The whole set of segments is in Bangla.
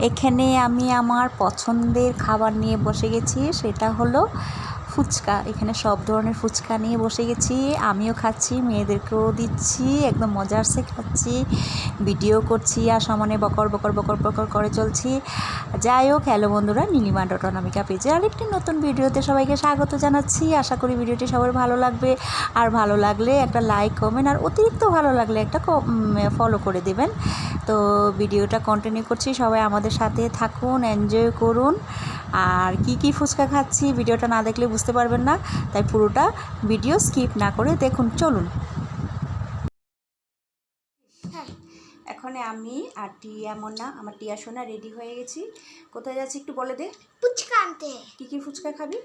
এখানে আমি আমার পছন্দের খাবার নিয়ে বসে গেছি সেটা হলো ফুচকা। এখানে সব ধরনের ফুচকা নিয়ে বসে গেছি। আমিও খাচ্ছি, মেয়েদেরকেও দিচ্ছি, একদম মজার সে খাচ্ছি। ভিডিও করছি আর সমানে বকর বকর বকর বকর করে চলছি। যাই হোক, হ্যালো বন্ধুরা, নীলিমা ডট অনামিকা পেজে আরেকটি নতুন ভিডিওতে সবাইকে স্বাগত জানাচ্ছি। আশা করি ভিডিওটি সবার ভালো লাগবে। আর ভালো লাগলে একটা লাইক কমেন্ট আর অতিরিক্ত ভালো লাগলে একটা ফলো করে দেবেন। তো ভিডিওটা কন্টিনিউ করছি। সবাই আমাদের সাথে থাকুন এনজয় করুন। আর কি কি ফুচকা খাচ্ছি ভিডিওটা না দেখলে বুঝতে পারবেন না তাই পুরোটা ভিডিও স্কিপ না করে দেখুন চলুন। এখন আমি আর টিয়া না আমার টিয়া সোনা রেডি হয়ে গেছি। কোথায় যাচ্ছি একটু বলে দে। ফুচকা আনতে। কি কি ফুচকা খাবি?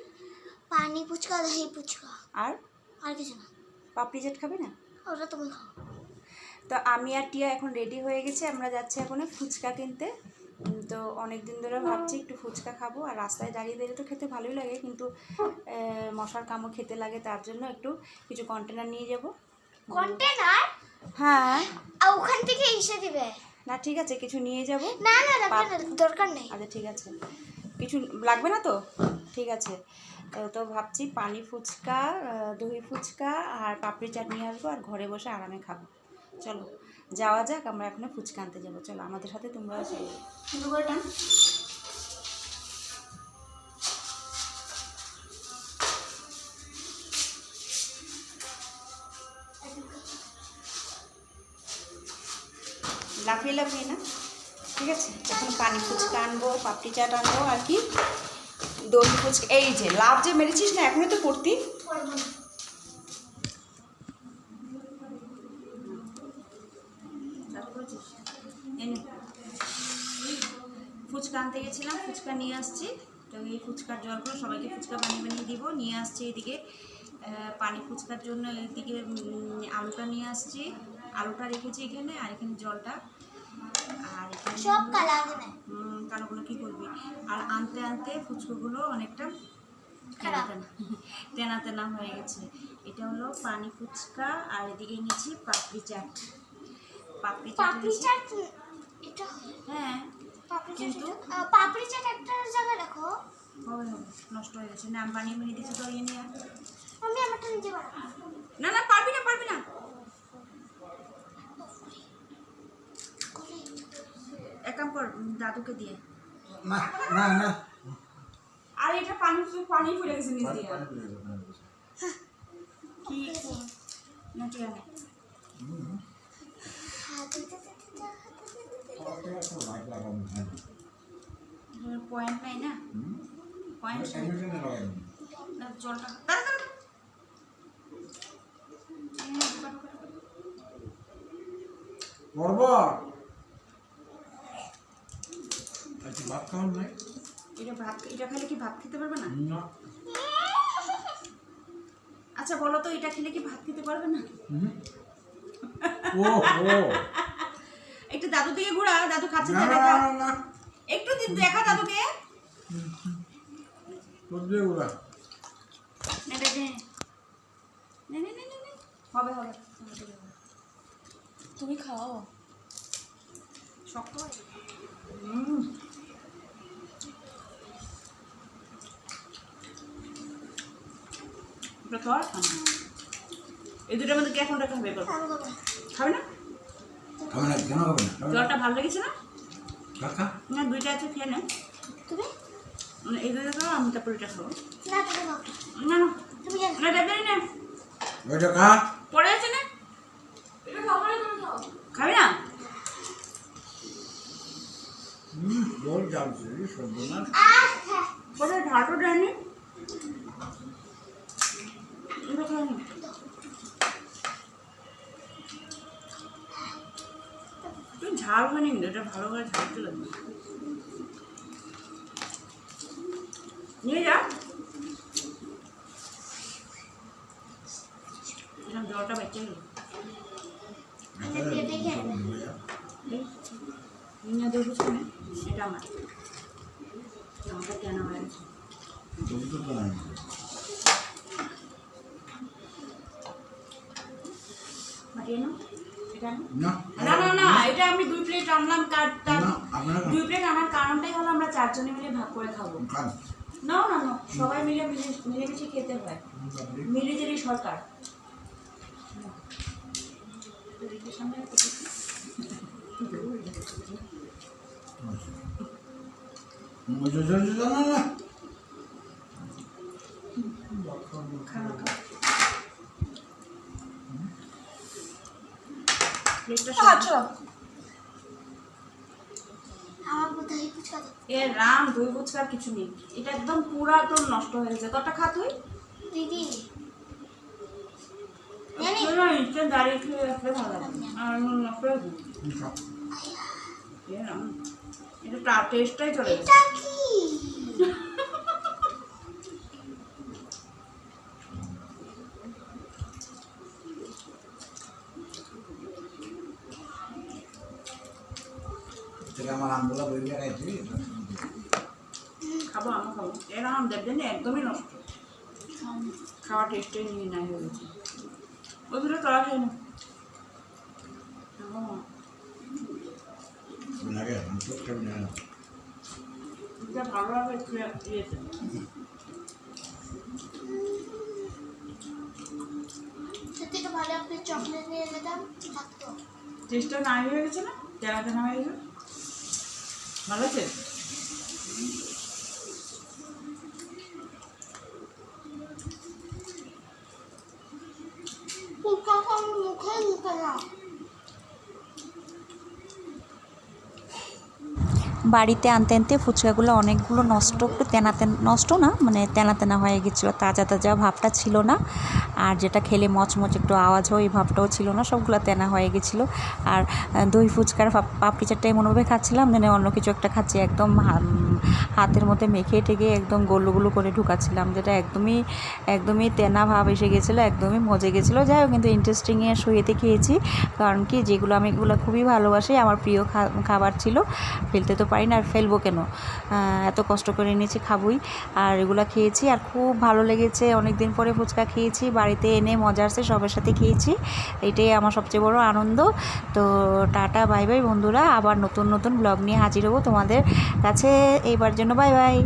পানি ফুচকা দহি ফুচকা। আর? আর কিছু না। পাপড়ি চাট খাবি না? ওটা তুমি খাও। তো আমি আর টিয়া এখন রেডি হয়ে গেছে আমরা যাচ্ছি এখন ফুচকা কিনতে। তো অনেক দিন ধরে ভাবছি একটু ফুচকা খাব। আর রাস্তায় দাঁড়িয়ে দাঁড়িয়ে তো খেতে ভালোই লাগে কিন্তু মশার কামড় খেতে লাগে তার জন্য একটু কিছু কন্টেনার নিয়ে যাব। কন্টেনার হ্যাঁ। আর ওখান থেকে এসে দিবে? না ঠিক আছে কিছু নিয়ে যাব। না না দরকার নেই। আচ্ছা ঠিক আছে। কিছু লাগবে না তো? ঠিক আছে। তো তো ভাবছি পানি ফুচকা দই ফুচকা আর পাপড়ি চাট নিয়ে আসব আর ঘরে বসে আরামে খাব। চলো, যাওয়া যাক, আমরা এখন ফুচকা আনতে যাব। চলো, আমাদের সাথে তোমরাও চলো। লাফিয়ে লাফিয়ে না? ঠিক আছে? এখন পানি ফুচকা আনব, পাপড়ি চাট আনব, আর কি? দই ফুচকা, এই যে, লাভ যে মেরেছিস না, এখনই তো পড়তি এই নে। ফুচকা আনতে গেছিলাম ফুচকা নিয়ে আসছি। তো এই ফুচকার জলগুলো সবাইকে ফুচকা বানিয়ে বানিয়ে দিব। নিয়ে আসছি এদিকে পানি ফুচকার জন্য এদিকে আলুটা নিয়ে আসছি। আলুটা রেখেছি এখানে আর এখানে জলটা। আর এখানে সব কালা কালোগুলো কী করবি? আর আনতে আনতে ফুচকাগুলো অনেকটা তেনা খারাপ। তেনা তেনা তেনা হয়ে গেছে। এটা হলো পানি ফুচকা আর এদিকে নিয়েছি পাপড়ি চাট। পাপড়ি চাট হ্যাঁ কিন্তু- পাপড়ি চাট একটা জায়গায় রাখো। হবে হবে নষ্ট হয়ে গেছে না আমি বানিয়ে বানিয়ে দিয়েছি তো ইয়ে নিয়ে। আমি আমারটা নিতে পারব না না পারবি না পারবি না। এক কাম কর দাদুকে দিয়ে। না না না। আর এটা পানি পানি ফুলে গেছে নিচ দিয়ে। কি? না ঠিক আছে পয়েন্ট নাই না? পয়েন্ট জলটা ভাত নাই? এটা ভাত এটা খেলে কি ভাত খেতে পারবে না? না। আচ্ছা বলো তো এটা খেলে কি ভাত খেতে পারবে না? ও ও। একটু দাদু দিকে ঘোরা দাদু খাচ্ছে না না না দেখা না, না একটু দি- দেখা দাদুকে করবে ওরা নে, নে, নে। নে, নে, নে, নে, নে। হবে হবে হবে, হবে, হবে। তুমি খাও শক্ত হুম। খাওয়ার খাও এই দুটোর মধ্যে কে কোনটা খাবে বলো? খাবে না খাবে না কেন খাবে না? জলটা ভালো লেগেছে না? কাকা না দুইটা আছে খেয়ে নে। তুমি? মানে এই দুইটা খাও আমি তারপর এটা খাব। না না না। তুমি না ওইটা খা। পড়ে আছে না? খাবি না? হুম জল জ্বালছে সর্ব না। পরে ঢাটো দেয়নি। এটা খাও না। ঝাল হয়নি কিন্তু এটা ভালো করে ঝাল যাবে নিয়ে যা। জলটা বেঁচে শুনে এটা। না না। না না এটা আমি দুই প্লেট আনলাম দুই প্লেট আনার কারণটাই হলো আমরা চারজনে মিলে ভাগ করে খাব। না না না সবাই মিলে মিলে মিলেমিশে খেতে হয়। সরকার। না, না। খানা খাও প্লেটটা আচ্ছা আমার বোধহয় ফুচকা দে এ রাম দই ফুচকার কিছু নেই। এটা একদম পুরা তোর নষ্ট হয়ে গেছে। তোরটা খা তুই? দিদি। দাঁড়িয়ে খেয়ে রাখলে ভালো আর নষ্ট হয়ে এটা টেস্টটাই চলে গেছে। থেকে আমার আমগুলো বই খাব আমি খাব। এরকম দেখবেন না একদমই নষ্ট। খাওয়া টেস্টে নিয়ে নাই হয়ে গেছে। দুটো তোরা খেয়ে না। ভালো লাগে একটু ইয়েতে। সত্যি আপনি চকলেট নিয়ে যেতাম টেস্টটা নাই হয়ে গেছে না? তেনা তেনা হয়ে গেছে? ভালো আছে? মুখে মুখে না। বাড়িতে আনতে আনতে ফুচকাগুলো অনেকগুলো নষ্ট একটু তেনা নষ্ট না মানে তেনা তেনা হয়ে গেছিল। তাজা তাজা ভাবটা ছিল না। আর যেটা খেলে মচমচ একটু আওয়াজ হয় ওই ভাবটাও ছিল না, সবগুলো তেনা হয়ে গেছিল। আর দই ফুচকার পাপ- পাপড়ি চারটাই মনোভাবে খাচ্ছিলাম মানে অন্য কিছু একটা খাচ্ছি, একদম হাতের মধ্যে মেখে টেকে একদম গোলু গোলু করে ঢুকাচ্ছিলাম, যেটা একদমই একদমই তেনা ভাব এসে গেছিল, একদমই মজে গেছিল। যাই হোক, কিন্তু ইন্টারেস্টিংয়ে শুয়েতে খেয়েছি, কারণ কি যেগুলো আমি এগুলো খুবই ভালোবাসি, আমার প্রিয় খাবার ছিল, ফেলতে তো পারি না, আর ফেলব কেন? এত কষ্ট করে এনেছি, খাবই। আর এগুলো খেয়েছি, আর খুব ভালো লেগেছে অনেক দিন পরে ফুচকা খেয়েছি, বাড়িতে এনে মজা আসছে, সবার সাথে খেয়েছি, এটাই আমার সবচেয়ে বড় আনন্দ। তো টাটা, বাই বাই বন্ধুরা, আবার নতুন নতুন ব্লগ নিয়ে হাজির হব তোমাদের কাছে। এইবার জন্য বাই বাই।